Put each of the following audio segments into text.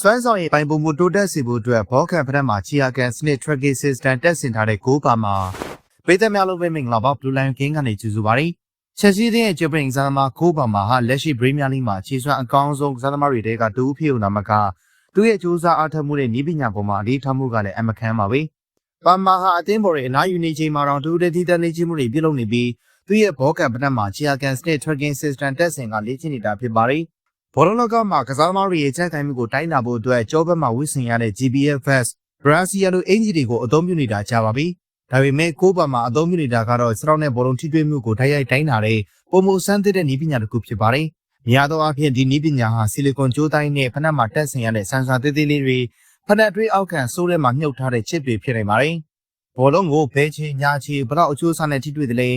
စွမ်းဆောင်ရည်ပိုင်ပုံမှုတိုးတက်စေဖို့အတွက်ဘောကန်ဖက်မှာချီယာကန်စနစ် tracking system တက်ဆင်ထားတဲ့ကိုးပါမှာပြည်သက်များလုံးပဲမင်္ဂလာပါ Blue Line King ကနေကြိုဆိုပါရစေ။ချက်ရှိတဲ့ဂျပန်ကစားသမားကိုးပါမှာဟာလက်ရှိ Premier League မှာခြေစွမ်းအကောင်းဆုံးကစားသမားတွေတဲကတူဖြစ်ုံနာမကသူရဲ့စူးစမ်းအားထုတ်မှုနဲ့ဤပညာပေါ်မှာအလေးထားမှုကလည်းအမခံပါပဲ။ပါမာဟာအသင်းပေါ်ရဲ့အနားယူနေချိန်မှာတော့တူတဲ့တီတန်နေချင်းမှုတွေပြုလုပ်နေပြီးသူရဲ့ဘောကန်ဖက်မှာချီယာကန်စနစ် tracking system တက်ဆင်ကလေ့ကျင့်နေတာဖြစ်ပါတယ်။ ဘောလုံးလောကမှာကစားသမားတွေရဲ့ချက်ကိုင်းမှုကိုတိုင်းတာဖို့အတွက်ကြောဘက်မှာဝစ်ဆင်ရတဲ့ GBFS Brazilian အင်ဂျီတွေကိုအသုံးပြုနေတာကြာပါပြီ။ဒါပေမဲ့ကိုးပါမှာအသုံးပြုနေတာကတော့စတော့နဲ့ဘောလုံးထိတွေ့မှုကိုတိုက်ရိုက်တိုင်းတာတဲ့ပုံမှုစမ်းသစ်တဲ့နည်းပညာတစ်ခုဖြစ်ပါတယ်။များသောအားဖြင့်ဒီနည်းပညာဟာဆီလီကွန်ကြိုးတိုင်းနဲ့ဖနက်မှာတက်ဆင်ရတဲ့ဆန်ဆာသေးသေးလေးတွေဖနက်တွေးအောက်ခံဆိုးထဲမှာမြုပ်ထားတဲ့ချစ်တွေဖြစ်နေပါတယ်။ဘောလုံးကိုဘဲချေညာချေဘလောက်အချိုးအစားနဲ့ထိတွေ့တယ်လဲ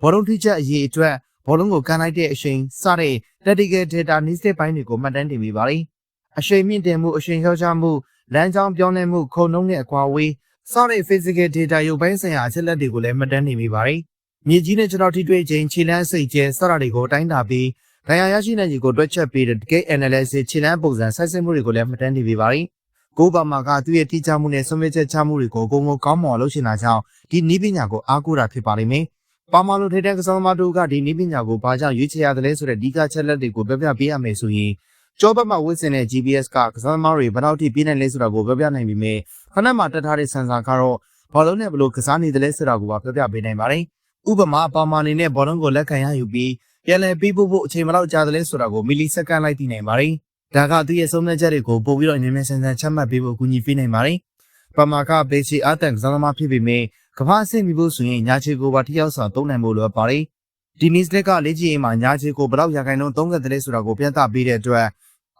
ဘောလုံးထိချက်အရေးအတွက် ဘောလုံးကိုကန်လိုက်တဲ့အချိန်စတဲ့ tactical data နည်းစပိုင်းတွေကိုမှတ်တမ်းတင်ပေးပါလိမ့်။အချိန်မြင့်တင်မှုအချိန်လျှော့ချမှုလမ်းကြောင်းပြောင်းလဲမှုခုံနှုံးနဲ့အကွာဝေးစတဲ့ physical data ရုပ်ပိုင်းဆိုင်ရာအချက်လက်တွေကိုလည်းမှတ်တမ်းတင်ပေးပါလိမ့်။မြေကြီးနဲ့ကျွန်တော်ထိတွေ့ခြင်းခြေလမ်းစိတ်ကျဲစတာတွေကိုတိုင်းတာပြီးဒဏ်ရာရရှိနိုင်ခြေကိုတွက်ချက်ပေးတဲ့ gate analysis ခြေလမ်းပုံစံစိုက်စစ်မှုတွေကိုလည်းမှတ်တမ်းတင်ပေးပါလိမ့်။ကိုဘာမာကသူ့ရဲ့တိကျမှုနဲ့ဆုံးဖြတ်ချက်ချမှုတွေကိုအကုန်လုံးကောင်းမွန်လုပ်ချင်တာကြောင့်ဒီနည်းပညာကိုအားကိုးတာဖြစ်ပါလိမ့်မယ်။ ပါမာလိုထိတဲ့ကစားသမားတို့ကဒီနည်းပညာကိုဘာကြောင့်ရွေးချယ်ရတယ်လဲဆိုတဲ့ဒီကချက်လက်တွေကိုပြောပြပေးရမယ်ဆိုရင်ကျောဘက်မှာဝစ်စင်တဲ့ GPS ကကစားသမားတွေဘယ်တော့ထိပြင်းနိုင်လဲဆိုတာကိုပြောပြနိုင်ပြီမယ်ခဏမှတက်ထားတဲ့ဆန်ဆာကတော့ဘောလုံးနဲ့ဘယ်လိုကစားနေတယ်လဲဆိုတာကိုပါပြောပြပေးနိုင်ပါတယ်ဥပမာပါမာအနေနဲ့ဘောလုံးကိုလက်ခံရယူပြီးပြန်လည်ပြီးဖို့ဖို့အချိန်မလောက်ကြာတယ်လဲဆိုတာကိုမီလီစက္ကန့်လိုက်သိနိုင်ပါတယ်ဒါကသူ့ရဲ့ဆုံးဖြတ်ချက်တွေကိုပို့ပြီးတော့အနေနဲ့ဆန်ဆန်ချမှတ်ပေးဖို့အကူအညီပေးနိုင်ပါတယ်ပါမာကဘေချီအတန်ကစားသမားဖြစ်ပေမဲ့ ကမ္ဘာအဆင့်မီဖို့ဆိုရင်ညာချေကိုပါထိရောက်စွာသုံးနိုင်ဖို့လိုအပ်ပါတယ်ဒီနည်းစလက်ကလေ့ကျင့်ရေးမှာညာချေကိုဘယ်လောက်ရာခိုင်နှုန်းသုံးခဲ့တယ်လဲဆိုတာကိုပြသပေးတဲ့အတွက်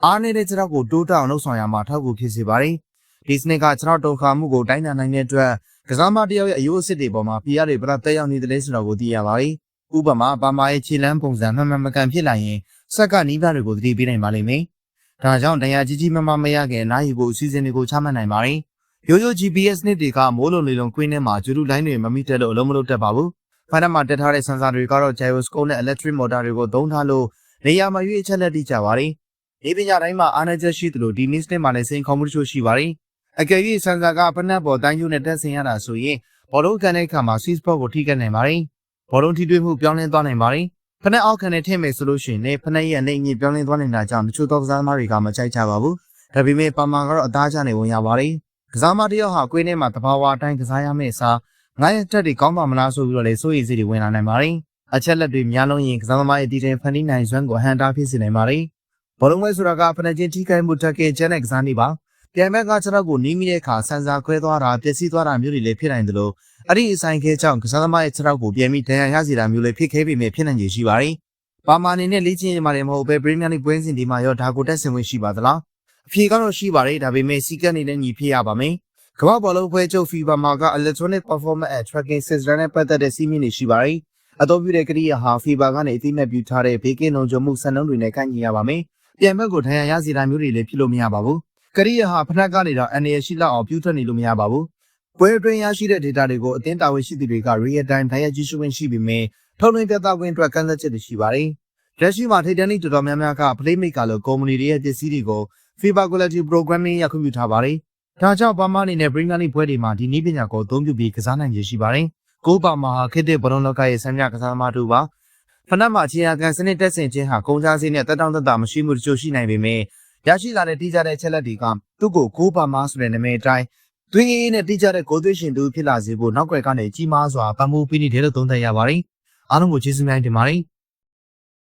အားနေတဲ့ခြေထောက်ကိုတိုးတောင်လှုပ်ဆောင်ရမှာထောက်ကူဖြစ်စေပါတယ်။ဒီစနစ်ကခြေထောက်တုံခါမှုကိုတိုင်းတာနိုင်တဲ့အတွက်ကစားမတယောက်ရဲ့အယိုးအစစ်တွေပေါ်မှာပြရတွေဘယ်လောက်တက်ရောက်နေတယ်လဲဆိုတာကိုသိရပါတယ်။ဥပမာပါမာရဲ့ခြေလမ်းပုံစံမှန်မှန်မကန်ဖြစ်လာရင်စက်ကနီးပြတွေကိုသတိပေးနိုင်ပါလိမ့်မယ်။ဒါကြောင့်တရားကြီးကြီးမမမရခင်နားယူဖို့အစီအစဉ်တွေကိုချမှတ်နိုင်ပါတယ်။ ရိုးရိုး GPS နစ်တွေကမိုးလုံလေလုံကွင်းထဲမှာဂျူလူလိုင်းတွေမမိတက်လို့အလုံးမလုံးတက်ပါဘူး။ဖားထဲမှာတက်ထားတဲ့ဆန်ဆာတွေကတော့ gyroscope နဲ့ electric motor တွေကိုသုံးထားလို့နေရာမှာရွေးချက်လက်တိကျပါတယ်။ဒီပညာတိုင်းမှာအားနည်းချက်ရှိသလိုဒီ niche နဲ့မှာလည်းစိန်ခေါ်မှုတချို့ရှိပါတယ်။အကယ်၍ဆန်ဆာကဖနက်ပေါ်တိုင်းယူနဲ့တက်ဆင်ရတာဆိုရင်ဘောလုံးကန်တဲ့အခါမှာ sweet spot ကိုထိခိုက်နိုင်ပါတယ်။ဘောလုံးထိတွေ့မှုပြောင်းလဲသွားနိုင်ပါတယ်။ဖနက်အောက်ခံနဲ့ထည့်မယ်ဆိုလို့ရှိရင်လည်းဖနက်ရဲ့အနေအမြင့်ပြောင်းလဲသွားနိုင်တာကြောင့်တချို့သောကစားသမားတွေကမကြိုက်ကြပါဘူး။ဒါပေမဲ့ပါမာကတော့အသားကျနေဝင်ရပါတယ်။ ကစားမတစ်ယောက်ဟာကွင်းထဲမှာတဘာဝအတိုင်းကစားရမယ့်အစားငါရဲ့တက်တွေကောင်းပါမလားဆိုပြီးတော့လေစိုးရိမ်စိတ်တွေဝင်လာနိုင်ပါတယ်။အချက်လက်တွေများလုံးရင်ကစားသမားရဲ့တည်တဲ့ဖန်တီးနိုင်စွမ်းကိုဟန်တာဖြစ်စေနိုင်ပါတယ်။ဘောလုံးပွဲဆိုတာကဖနက်ချင်းထိခိုက်မှုတက်ခဲ့ကျန်းတဲ့ကစားနေပါ။ပြန်ဘက်ကကျွန်တော်ကိုနီးမိတဲ့အခါဆန်စာခွဲသွားတာပျက်စီးသွားတာမျိုးတွေလည်းဖြစ်နိုင်တယ်လို့အဲ့ဒီအဆိုင်ခဲကြောင့်ကစားသမားရဲ့ခြေထောက်ကိုပြန်ပြီးဒဏ်ရာရစေတာမျိုးလည်းဖြစ်ခဲ့ပေမဲ့ဖြစ်နိုင်ခြေရှိပါတယ်။ပါမာအနေနဲ့လေ့ကျင့်ရမှာလည်းမဟုတ်ပဲပရီးမီးယားလိပွဲစဉ်ဒီမှာရောဒါကိုတက်ဆင်ဝင်ရှိပါသလား။ အဖြေကတော့ရှိပါတယ်ဒါပေမဲ့စီကတ်နေတဲ့ညီဖြစ်ရပါမယ်။ကမ္ဘာဘောလုံးပွဲချုပ် FIBA မှာက Electronic Performance and Tracking System နဲ့ပတ်သက်တဲ့စီးမြင့်တွေရှိပါတယ်။အသုံးပြုတဲ့ကရိယာဟာ FIBA ကနေအသိမဲ့ပြုထားတဲ့ဘေးကင်းလုံခြုံမှုစံနှုန်းတွေနဲ့ကိုက်ညီရပါမယ်။ပြန်ဘက်ကိုဒဏ်ရာရစေတာမျိုးတွေလည်းဖြစ်လို့မရပါဘူး။ကရိယာဟာဖနက်ကနေတော့အနေရရှိလောက်အောင်ပြုထွက်နေလို့မရပါဘူး။ပွဲအတွင်းရရှိတဲ့ data တွေကိုအသင်းတာဝန်ရှိသူတွေက real time တိုင်းရကြည့်ရှုခွင့်ရှိပေမဲ့ထုတ်လွှင့်ပြသခွင့်အတွက်ကန့်သက်ချက်တွေရှိပါတယ်။လက်ရှိမှာထိပ်တန်းလိတော်တော်များများက Playmaker လို့ကုမ္ပဏီတွေရဲ့ပစ္စည်းတွေကို FIBA Quality Programming ရခွင့်ပြုထားပါတယ်။ဒါကြောင့်ပါမအနေနဲ့ Premier League ပွဲတွေမှာဒီနည်းပညာကိုအသုံးပြုပြီးကစားနိုင်ရရှိပါတယ်။ကိုပါမာဟာခေတ်သစ်ဘလုံးလောကရဲ့ဆန်းမြကစားသမားတို့ပါ။ဖနက်မှာအခြေခံစနစ်တက်ဆင်ခြင်းဟာကုန်ကြစည်နဲ့တက်တောင့်တက်တာမရှိမှုတချို့ရှိနိုင်ပေမဲ့ရရှိလာတဲ့တိကျတဲ့ချက်လက်တွေကသူ့ကိုကိုပါမာဆိုတဲ့နာမည်အတိုင်းသွင်းရေးနဲ့တိကျတဲ့ကိုသွေးရှင်သူဖြစ်လာစေဖို့နောက်ွယ်ကနေကြီးမားစွာပံ့ပိုးပေးနေတယ်လို့သုံးသပ်ရပါတယ်။အားလုံးကိုကျေးဇူးများတင်ပါတယ်။